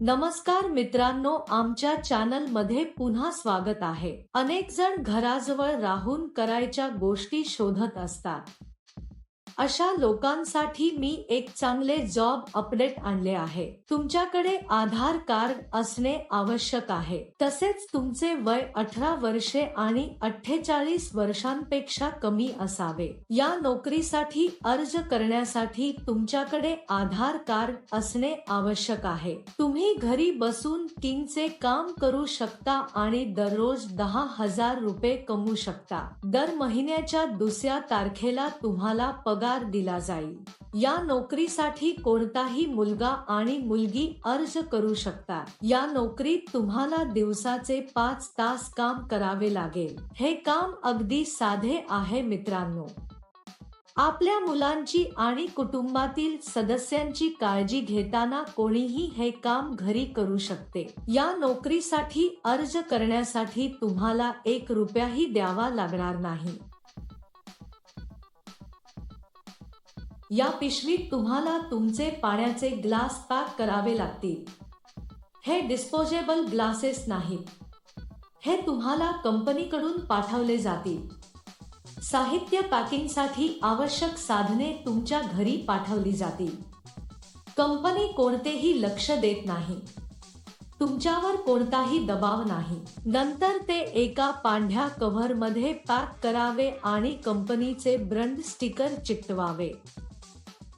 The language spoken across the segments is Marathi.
नमस्कार मित्रांनो आमच्या चॅनलमध्ये पुन्हा स्वागत आहे. अनेक जण घराजवळ राहून करायच्या गोष्टी शोधत असतात. अशा लोकांसाठी मी एक चांगले जॉब अपडेट आणले आहे. तुमच्याकडे आधार कार्ड असणे आवश्यक आहे. तसेच तुमचे वय अठरा वर्षे आणि अठ्ठेचाळीस वर्षांपेक्षा कमी असावे. या नोकरीसाठी अर्ज करण्यासाठी तुमच्याकडे आधार कार्ड असणे आवश्यक आहे. तुम्ही घरी बसून किंगचे काम करू शकता आणि दररोज दहा हजार रुपये कमवू शकता. दर महिन्याच्या दुसऱ्या तारखेला तुम्हाला पगार दिला जाईल. या नोकरीसाठी कोणताही मुलगा आणि मुलगी अर्ज करू शकतात. या नोकरीत तुम्हाला दिवसाचे पाच तास काम करावे लागेल. हे काम अगदी साधे आहे मित्रांनो. आपल्या मुलांची आणि कुटुंबातील सदस्यांची काळजी घेताना कोणीही हे काम घरी करू शकते. या नोकरीसाठी अर्ज करण्यासाठी तुम्हाला एक रुपयाही द्यावा लागणार नाही. या पिशवीत तुम्हाला तुमचे पाण्याचे ग्लास पॅक करावे लागतील. हे डिस्पोजेबल ग्लासेस नाहीत हे तुम्हाला कंपनीकडून पाठवले जातील. साहित्य पॅकिंगसाठी आवश्यक साधने तुमच्या घरी पाठवली जातील. कंपनी कोणतेही लक्ष देत नाही. तुमच्यावर कोणताही दबाव नाही. नंतर ते एका पांढ्या कव्हरमध्ये पॅक करावे आणि कंपनीचे ब्रंड स्टिकर चिकटवावे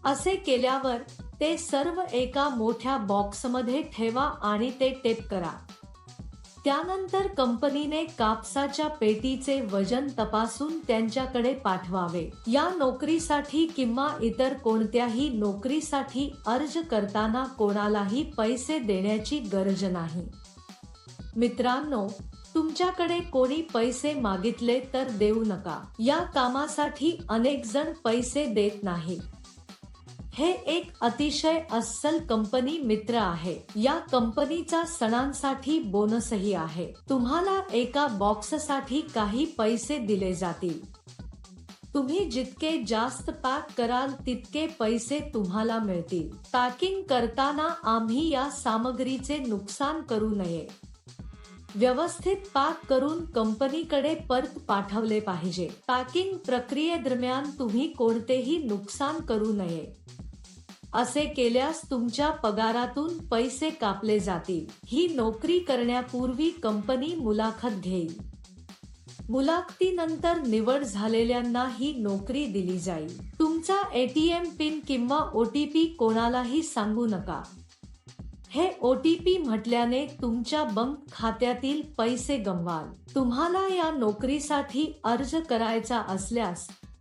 असे केल्यावर ते सर्व एका मोठ्या बॉक्समध्ये ठेवा आणि ते टेप करा. त्यानंतर कंपनीने कापसाच्या पेटीचे वजन तपासून त्यांच्याकडे पाठवावे. या नोकरीसाठी किंवा इतर कोणत्याही नोकरीसाठी अर्ज करताना कोणालाही पैसे देण्याची गरज नाही. मित्रांनो तुमच्याकडे कोणी पैसे मागितले तर देऊ नका. या कामासाठी अनेक जण पैसे देत नाहीत. हे एक अतिशय अस्सल कंपनी मित्र आहे. या कंपनीचा सणांसाठी बोनसही आहे. तुम्हाला एका बॉक्ससाठी काही पैसे दिले जातील. तुम्ही जितके जास्त पॅक कराल तितके पैसे तुम्हाला मिळतील. पॅकिंग करताना आम्ही या सामग्रीचे नुकसान करू नये. व्यवस्थित पॅक करून कंपनीकडे परत पाठवले पाहिजे. पॅकिंग प्रक्रियेदरम्यान तुम्ही कोणतेही नुकसान करू नये. असे केल्यास तुमच्या पगारातून पैसे कापले जातील. ही नोकरी करण्यापूर्वी कंपनी मुलाखत घेईल. मुलाखतीनंतर निवड झालेल्यांना ही नोकरी दिली जाईल. तुमचा एटीएम पिन किंवा ओटीपी कोणालाही सांगू नका. हे ओटीपी म्हटल्याने तुमच्या बँक खात्यातील पैसे गमवाल. तुम्हाला या नोकरीसाठी अर्ज करायचा असल्यास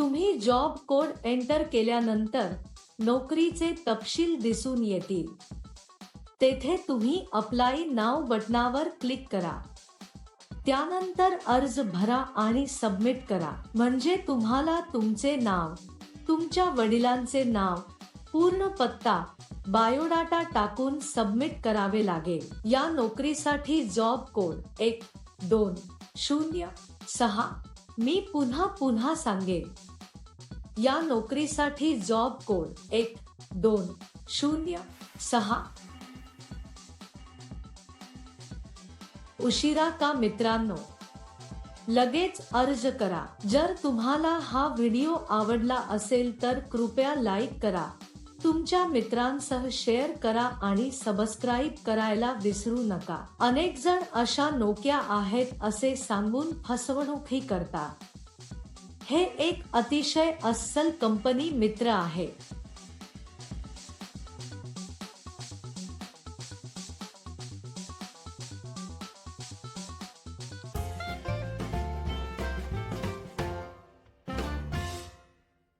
तुम्ही जॉब कोड एंटर केल्यानंतर नोकरीचे तपशील दिसून येतील. तेथे तुम्ही अप्लाय नाव बटनावर क्लिक करा. त्यानंतर अर्ज भरा आणि सबमिट करा. म्हणजे तुम्हाला तुमचे नाव तुमच्या वडिलांचे नाव पूर्ण पत्ता बायोडाटा टाकून सबमिट करावे लागेल. या नोकरीसाठी जॉब कोड एक दोन शून्य सहा मी पुन्हा पुन्हा सांगेन. या नोकरीसाठी जॉब कोड एक दोन शून्य सहा. उशिरा का मित्रांनो? लगेच अर्ज करा. जर तुम्हाला हा व्हिडिओ आवडला असेल तर कृपया लाईक करा. तुमच्या मित्रांसह शेअर करा आणि सबस्क्राईब करायला विसरू नका. अनेक जण अशा नोक्या आहेत असे सांगून फसवणूकही करतात. हे एक अतिशय अस्सल कंपनी मित्र आहे.